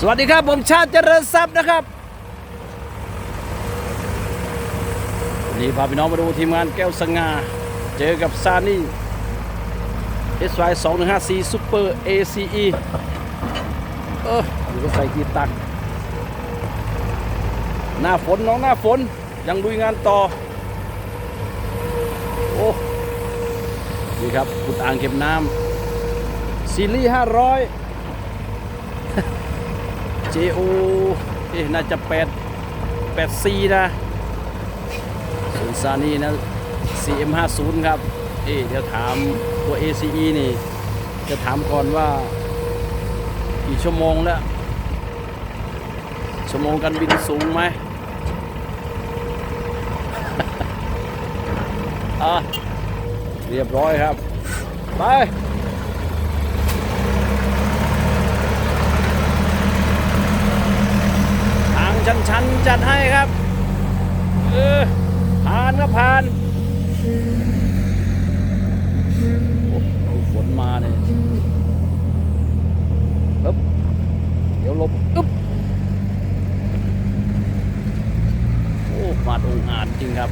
สวัสดีครับ ผมชาติเจริญทรัพย์นะครับวันนี้พาพี่น้องมาดูทีมงานแก้วสง่า เจอกับซานี่ SY 2 1 5 4 Super ACE เอออยู่ก็ใส่กีตัก หน้าฝนน้องหน้าฝน ยังลุยงานต่อ โอ้ นี่ครับขุดอ่างเก็บน้ำซีรีส์500 JO เอ๊ะน่าจะ8 8 C นะส่วนซานี่นะ CM50 ครับ เอ๊ะเดี๋ยวถามตัว ACE นี่ จะถามก่อนว่ากี่ชั่วโมงแล้ว ชั่วโมงกันบินสูงไหมอะเรียบร้อยครับ ไป ทาง ชันๆจัดให้ครับ เออผ่านก็ผ่านโอ้ฝนมาเนี่ยปึ๊บเดี๋ยวลบอึ๊บโอ้มาดองอาจจริงครับ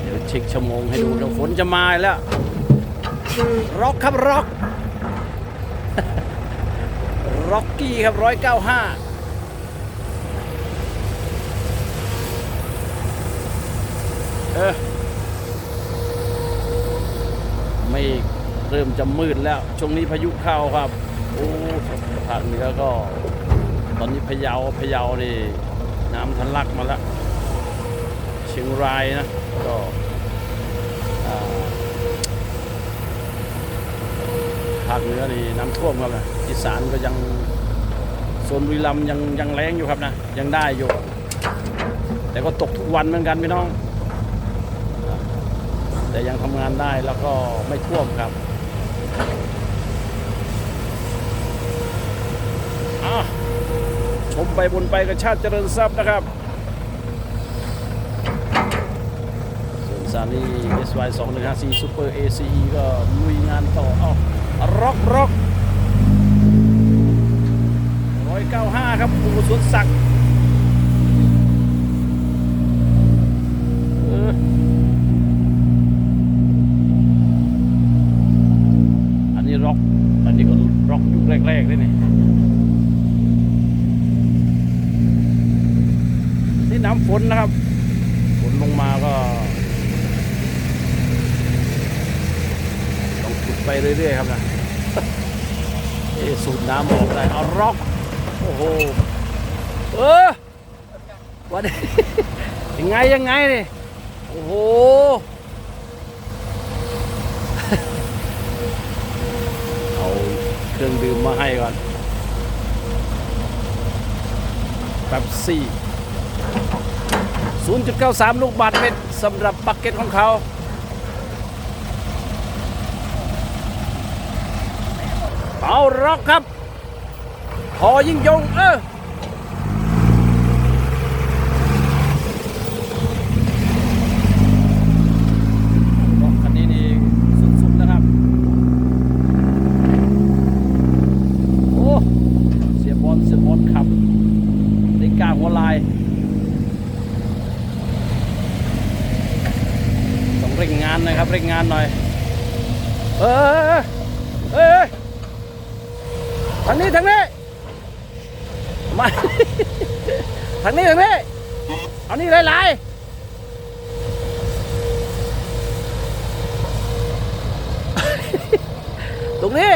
เดี๋ยวเช็คชั่วโมงให้ดูเดี๋ยวฝนจะมาแล้วร็อกครับร็อก ร็อกกี้ครับร้อยเก้าห้าเออไม่เริ่มจะมืดแล้ว ช่วงนี้พายุเข้าครับ โอ้ภาคเหนือก็ ตอนนี้พะเยาพะเยานี่น้ำทะลักมาแล้ว เชียงรายนะ ก็อ่าาคเหนือนี่น้ำท่วมครับนะอีสานก็ยังโซนบุรีรัมยังยังแรงอยู่ครับนะยังได้อยู่ แต่ก็ตกทุกวันเหมือนกันพี่น้อง แต่ยังทำงานได้แล้วก็ไม่ท่วมครับชมไปบนไปกับชาติเจริญทรัพย์นะครับ ส่วนซานี่ SY 2 1 5 4 Super ACE ก็ลุยงานต่อเอา ร็อกร็อกร้อยเก้าห้าครับปูสวนศักอออันนี้ร็อก อันนี้ก็ร็อกยุคแรกๆเลยนี่นี่น้ำฝนนะครับ ฝนลงมาก็ ต้องขุด ไปเรื่อยๆครับนะเอสูบน้ำออกได้เอาร็อกโอ้โหเออวันนี้ยังไงยังไงนี่โอ้โหเอาเครื่องดื่มมาให้ก่อนแป๊บซี่ 0.93 ลูกบาทเมตรสำหรับบักเก็ตของเขา เอาร็อกครับพอยิ่งยงเออรอกคันนี้นี่สุดๆนะครับโอ้เสียบอลเสียบอลขับได้กลาหัวลายต้องเร่งงานหนะครับ เร่งงานหน่อย เออเออ ทางนี้ทางนี้มาทางนี้ทางนี้เอานี่หลายๆตรงนี้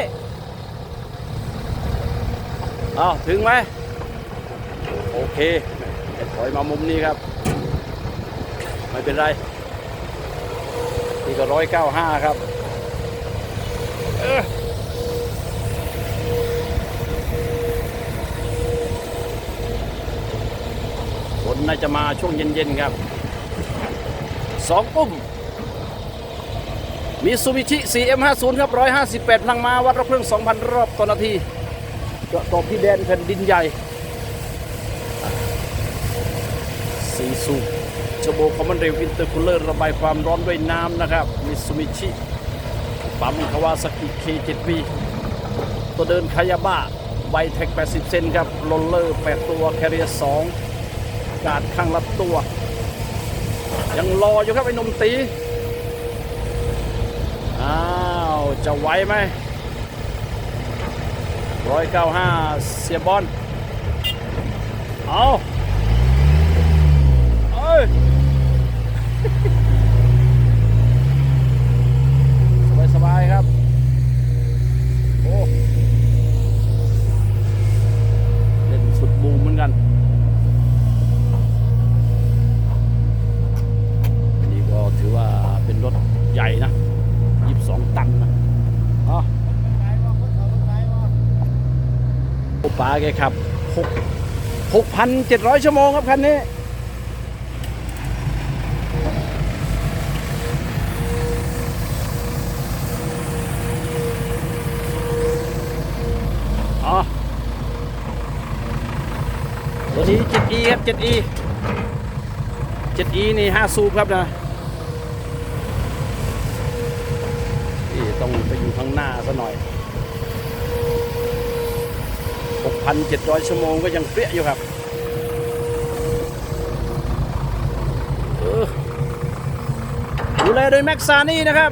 เอาถึงไหมโอเคถอยมามุมนี้ครับ ไม่เป็นไรนี่ก็ร้อยเก้าห้าครับเออฝ นน่าจะมาช่วงเย็นๆครับสองปุ่มมีซูบิชิ 4M50 ครับ 158พลังมาวัดรอบเครื่อง 2,000 รอบต่อนาทีเจาะตบที่แดนแผ่นดินใหญ่สีสูบชโบคอมมอนเรลอินเตอร์คูลเลอร์ระบายความร้อนด้วยน้ำนะครับมิซูมิชิปั๊มคาวาซากิ K7B ตัวเดินคายาบ้าไบเทค 80 เซนครับ โรลเลอร์ 8 ตัว แคเรีย 2 กาดข้างละตัว ยังรออยู่ครับไอ้นมตี อ้าว จะไหวไหมร้อยเก้าห้าเสียบอล เอาเอ้ย สบายสบายๆครับ โอ้ เล่นสุดบูมเหมือนกัน อันนี้ก็ถือว่าเป็นรถใหญ่นะ 22 ตันนะอ๋อ โอ้าแกขับ6 6,700 ชั่วโมงครับคันนี้อ๋อตัวนี้ 7E ครับ 7E 7E นี่5สูบครับนะนี่ต้องไปอยู่ข้างหน้าซะหน่อย 6,700 ชั่วโมงก็ยังเปรี้ยอยู่ครับดูแลโดยแม็กซานี่นะครับ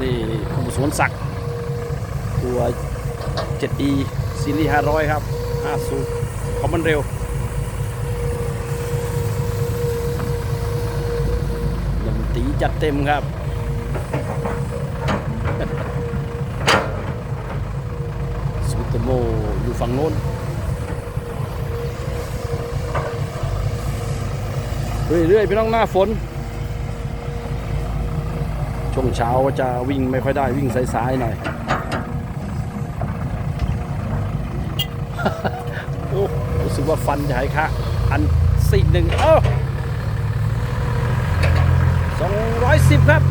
นี่ผู้สวนศักตัว 7E ซีรีส์500 ครับ5สูบเพรามันเร็วดนตรีจัดเต็มครับ สวิตโมอยู่ฝั่งโน้น เรื่อยๆพี่น้องหน้าฝน ช่วงเช้าจะวิ่งไม่ค่อยได้วิ่งสายๆหน่อยโอ้รู้สึกว่าฟันจะหายค่ะ อันสิ่งหนึ่งเอ้า210ครับ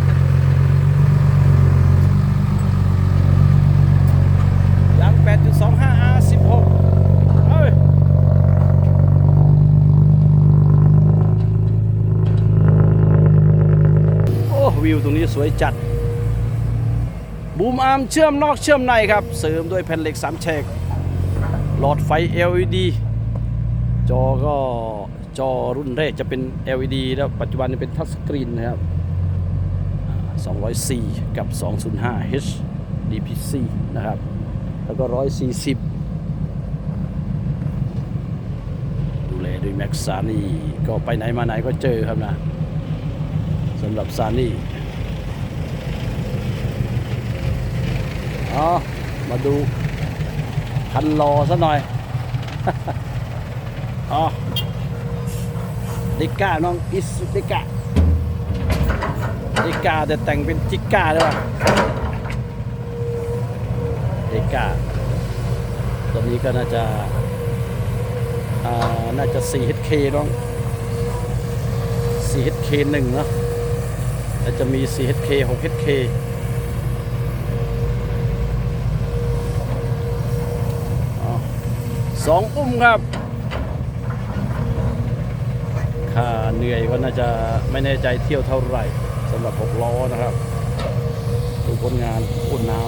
8.25 R16 เอ้ย โอ้ วิวตรงนี้สวยจัด บูมอาร์มเชื่อมนอกเชื่อมในครับ เสริมด้วยแผ่นเหล็ก3แฉก หลอดไฟ LED จอก็จอรุ่นแรกจะเป็น LED แล้วปัจจุบันนี้เป็นทัชสกรีนนะครับ 204 กับ 205 H DPC นะครับ แล้วก็ 140 ดูแลด้วยแม็กซานี่ก็ไปไหนมาไหนก็เจอครับนะสำหรับซานี่ อ๋อมาดูคันรอซะหน่อยอ๋อดิก้าน้องอิสดิก้าเอกาแต่แต่งเป็นจิก้าด้วยว่ะเอกาตัวนี้ก็น่าจะอ่าน่าจะ 4HK น้อง 4HK 1เนาะแล้วจะมี 4HK 6HK อ๋อ สองอุ้มครับค่าเหนื่อยก็น่าจะไม่แน่ใจเที่ยวเท่าไหร่สำหรับ6ล้อนะครับดูผลงานอุ่นน้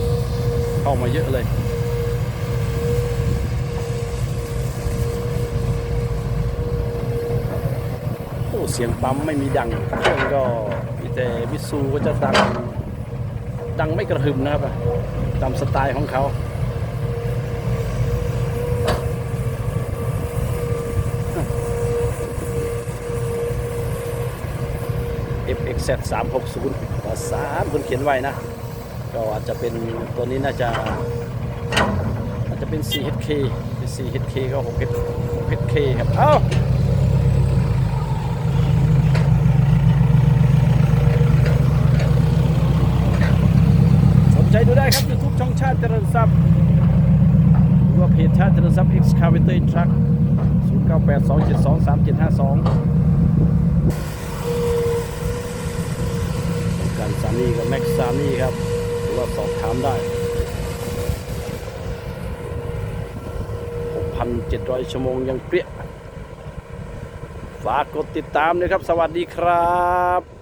ำเข้ามาเยอะเลยโอ้เสียงปั๊มไม่มีดังเครื่องก็มีแต่มิซูก็จะดัง ดังไม่กระหึ่มนะครับตามสไตล์ของเขา XZ 360ภาษาคุณเขียนไว้นะ ก็อาจจะเป็นตัวนี้น่าจะอาจจะเป็น 4HK เป็น 4HK ก็ 6H 6HK ครับเอ้าสนใจดูได้ครับ YouTube ช่องชาติเจริญทรัพย์หรือว่าเพจชาติเจริญทรัพย์ Excavator Truck 0982723752 กานี่กับแม็กซานี่ครับ หรือว่าสอบถามได้ 6,700 ชั่วโมงยังเปรี้ยฝากกดติดตามด้วยครับ สวัสดีครับ